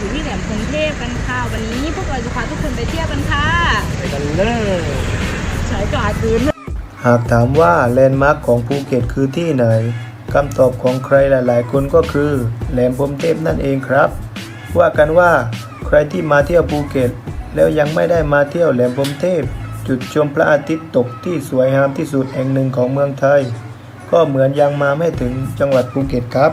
อยู่ที่แหลมพรหมเทพกันค่ะ วันนี้พวกเราจะพาทุกคนไปเที่ยวกันค่ะไปกันเลยใช้กาคืนหากถามว่าแลนด์มาร์คของภูเก็ตคือที่ไหนคำตอบของใครหลาย ๆ คนก็คือแหลมพรมเทพนั่นเองครับ ว่ากันว่าใครที่มาเที่ยวภูเก็ต แล้วยังไม่ได้มาเที่ยวแหลมพรมเทพ จุดชมพระอาทิตย์ตกที่สวยงามที่สุดแห่งหนึ่งของเมืองไทย ก็เหมือนยังมาไม่ถึงจังหวัดภูเก็ตครับ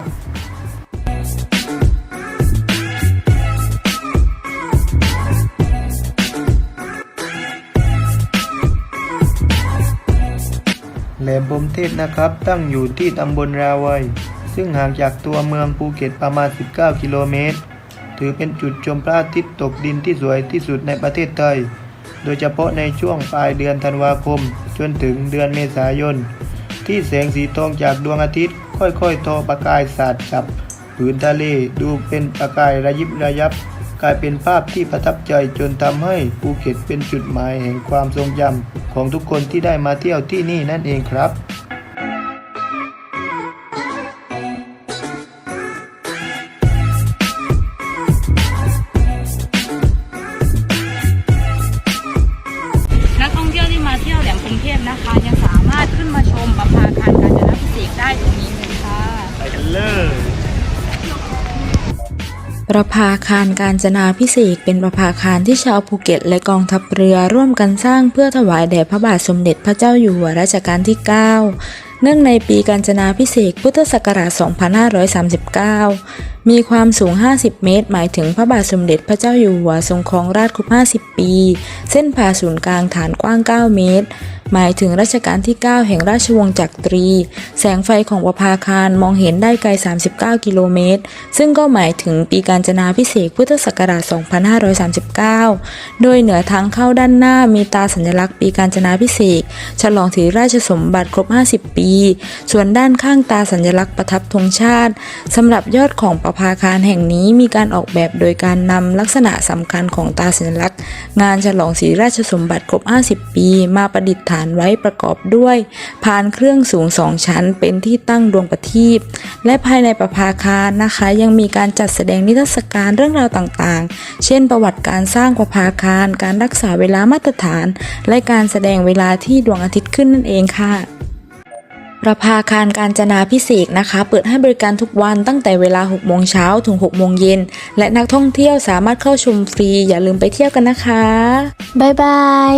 แหลมพรมเทพนะครับ ตั้งอยู่ที่ตำบลราวัย ซึ่งห่างจากตัวเมืองภูเก็ตประมาณ 19 กิโลเมตร ถือเป็นจุดชมพระอาทิตย์ตกดินที่สวยที่สุดในประเทศไทย โดยเฉพาะในช่วงปลายเดือนธันวาคม จนถึงเดือนเมษายน ที่แสงสีทองจากดวงอาทิตย์ ค่อยๆทอประกายสาดจับผืนทะเลดูเป็นประกายระยิบระยับกลายเป็นภาพที่ประทับใจจนทำให้ภูเก็ตเป็นจุดหมายแห่งความทรงจำ ของทุกคนที่ได้มาเที่ยวที่นี่นั่นเองครับนักท่องเที่ยวที่มาเที่ยวแหลมพรหมเทพนะคะยังสามารถขึ้นมาชมประภาคารกาญจนพิเศษกได้ตรงนี้เลยค่ะ ไปกันเลย ประภาคารการจนาพิเศษเป็นประภาคารที่ชาวภูเก็ต และกองทัพเรือร่วมกันสร้างเพื่อถวายแด่พระบาทสมเด็จพระเจ้าอยู่หัวรัชกาลที่ 9 เนื่องในปีการจนาพิเศษพุทธศักราช 2539มีความสูง 50 เมตร หมายถึงพระบาทสมเด็จพระเจ้าอยู่หัวทรงครองราชย์ครบ 50 ปี เส้นผ่าศูนย์กลางฐานกว้าง 9 เมตร หมายถึงรัชกาลที่ 9 แห่งราชวงศ์จักรี แสงไฟของประภาคารมองเห็นได้ไกล 39 กิโลเมตร ซึ่งก็หมายถึงปีการจนาพิเศษพุทธศักราช 2539 โดยเหนือทางเข้าด้านหน้ามีตาสัญลักษณ์ปีการจนาพิเศษฉลองถือราชสมบัติครบ 50 ปี ส่วนด้านข้างตาสัญลักษณ์ประทับธงชาติสำหรับยอดของประภาคารแห่งนี้มีการออกแบบโดยการนำลักษณะสำคัญของตาสัญลักษณ์ งานฉลองศรีราชสมบัติครบ 50 ปี มาประดิษฐานไว้ประกอบด้วย พานเครื่องสูงสองชั้นเป็นที่ตั้งดวงประทีปและภายในประภาคารนะคะ ยังมีการจัดแสดงนิทรรศการเรื่องราวต่างๆ เช่น ประวัติการสร้างประภาคาร การรักษาเวลามาตรฐาน และการแสดงเวลาที่ดวงอาทิตย์ขึ้นนั่นเองค่ะ ประภาคารการจนาพิเศษนะคะ เปิดให้บริการทุกวันตั้งแต่เวลา 6 โมงเช้าถึง 6 โมงเย็น และนักท่องเที่ยวสามารถเข้าชมฟรี อย่าลืมไปเที่ยวกันนะคะ บ๊ายบาย